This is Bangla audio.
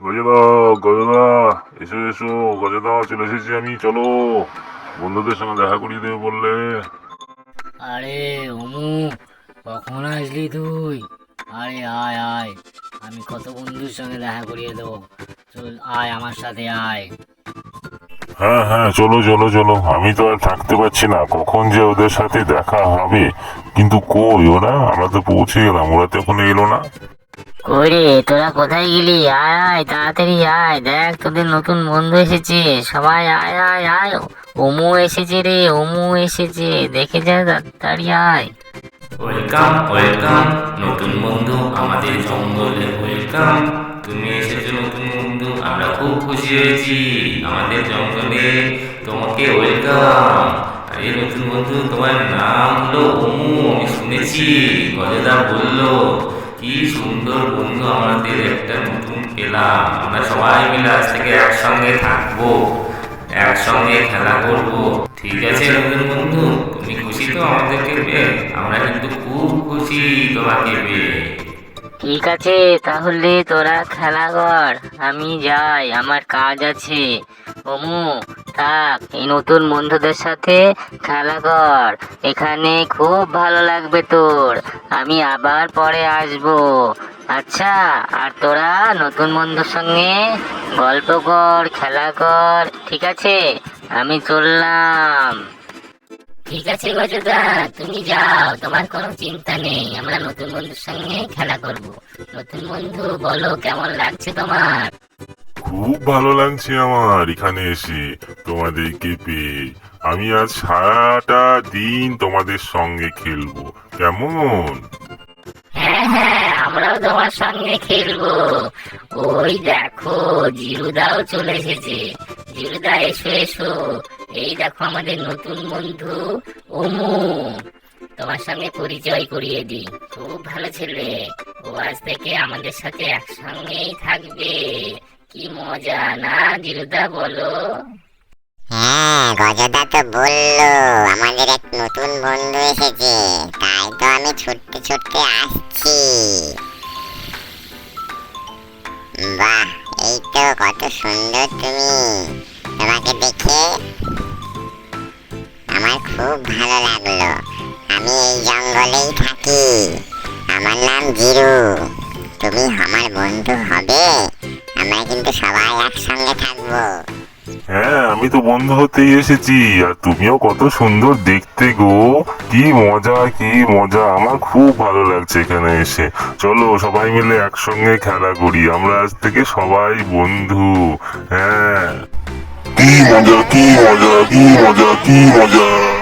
গজদা গজদা এসো এসো গজদা চলে এসেছি আমি চলো। বন্ধুদের সঙ্গে দেখা করিয়ে দেবে বললে। আরে অমু কখন আসলি তুই? আরে আয় আয় আমি কত বন্ধুর সঙ্গে দেখা করিয়ে দেবো। চল আয় আমার সাথে আয়। হ্যাঁ হ্যাঁ চলো চলো চলো। আমি তো আর থাকতে পারছি না কখন যে ওদের সাথে দেখা হবে? কিন্তু কই ওরা? আমরা তো পৌঁছে গেলাম ওরা তো এখনও এলো না। কই রে তোরা কোথায় গেলি? আয় আয়, তাড়াতাড়ি আয়। দেখ, তোদের নতুন বন্ধু এসেছে। সবাই আয় আয় আয়। অমু এসেছে রে অমু এসেছে। দেখে যা, তাড়াতাড়ি আয়। Welcome welcome. নতুন বন্ধু আমাদের জঙ্গলে ওয়েলকাম। তুমি এসেছ নতুন বন্ধু, আমরা খুব খুশি হয়েছি। আমাদের জঙ্গলে তোমাকে ওয়েলকাম। আরে, নতুন বন্ধু, তোমার নাম হলো অমু আমি শুনেছি। গজদা বলল কি সুন্দর বন্ধু আমাদের একটা নতুন পেলাম আমরা সবাই মিলে আজ থেকে একসঙ্গে থাকব, একসঙ্গে খেলা করব। ঠিক আছে বন্ধু? তুমি খুশি তো আমাদেরকে পেয়ে আমরা কিন্তু খুব খুশি তোমাকে পেয়ে। ঠিক আছে, তাহলে তোরা খেলা কর। আমি যাই, আমার কাজ আছে। অমু থাক, এই নতুন বন্ধুদের সাথে খেলা কর। এখানে খুব ভালো লাগবে তোর। আমি আবার পরে আসব। আচ্ছা আর তোরা নতুন বন্ধুর সঙ্গে গল্প কর, খেলা কর, ঠিক আছে? আমি চললাম। ঠিক আছে গজদা তুমি যাও, তোমার কোনো চিন্তা নেই। আমরা নতুন বন্ধুর সঙ্গে খেলা করব। নতুন বন্ধু, বলো কেমন লাগছে তোমার? খুব ভালো লাগছে আমার এখানে এসে তোমাদেরকে পেয়ে। আমি আজ সারাটা দিন তোমাদের সঙ্গে খেলব। কেমন? হ্যাঁ হ্যাঁ আমরাও তোমার সঙ্গে খেলব। ওই দেখো, জিরুদাও চলে এসেছে। জিরুদা, এসো এসো। এই দেখো আমাদের নতুন বন্ধু, ওমু। তোমার সঙ্গে পরিচয় করিয়ে দিই। খুব ভালো ছেলে। ও আজ থেকে আমাদের সাথে একসঙ্গেই থাকবে। কি মজা না জিরুদা বলো। হ্যাঁ গজদা তো বলল, আমাদের এক নতুন বন্ধু এসেছে, তাই তো আমি ছুটতে ছুটতে আসছি। বাহ, এই তো কত সুন্দর তুমি। তোমাকে দেখে আমার খুব ভালো লাগল। আমি এই জঙ্গলেই থাকি। আমার নাম জিরু তুমি আমার বন্ধু হবে? আমরা কিন্তু সবাই একসঙ্গে থাকব। হ্যাঁ আমি তো বন্ধু হতেই এসেছি। আর তুমিও কত সুন্দর দেখতে গো। কি মজা কি মজা। আমার খুব ভালো লাগছে এখানে এসে। চলো, সবাই মিলে একসঙ্গে খেলা করি। আমরা আজ থেকে সবাই বন্ধু। হ্যাঁ। কি মজা কি মজা কি মজা কি মজা।